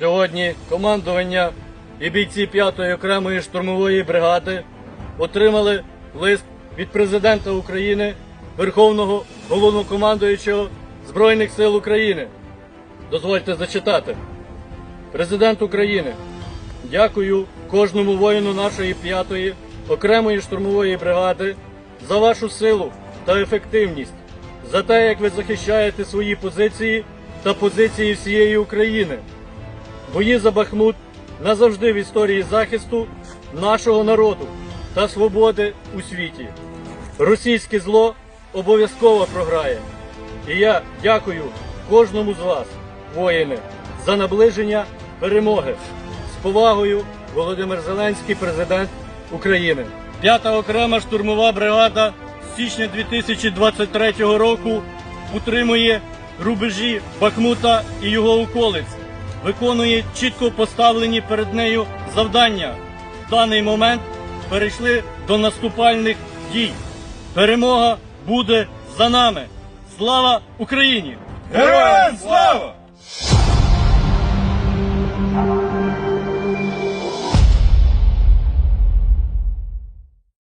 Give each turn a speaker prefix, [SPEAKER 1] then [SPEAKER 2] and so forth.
[SPEAKER 1] Сьогодні командування і бійці 5-ї окремої штурмової бригади отримали лист від президента України, Верховного головнокомандуючого Збройних сил України. Дозвольте зачитати. Президент України, дякую кожному воїну нашої 5-ї окремої штурмової бригади за вашу силу та ефективність, за те, як ви захищаєте свої позиції та позиції всієї України. Бої за Бахмут назавжди в історії захисту нашого народу та свободи у світі. Російське зло обов'язково програє. І я дякую кожному з вас, воїни, за наближення перемоги. З повагою Володимир Зеленський, президент України. П'ята окрема штурмова бригада з січня 2023 року утримує рубежі Бахмута і його околиць виконує чітко поставлені перед нею завдання. В даний момент перейшли до наступальних дій. Перемога буде за нами. Слава Україні!
[SPEAKER 2] Героям слава!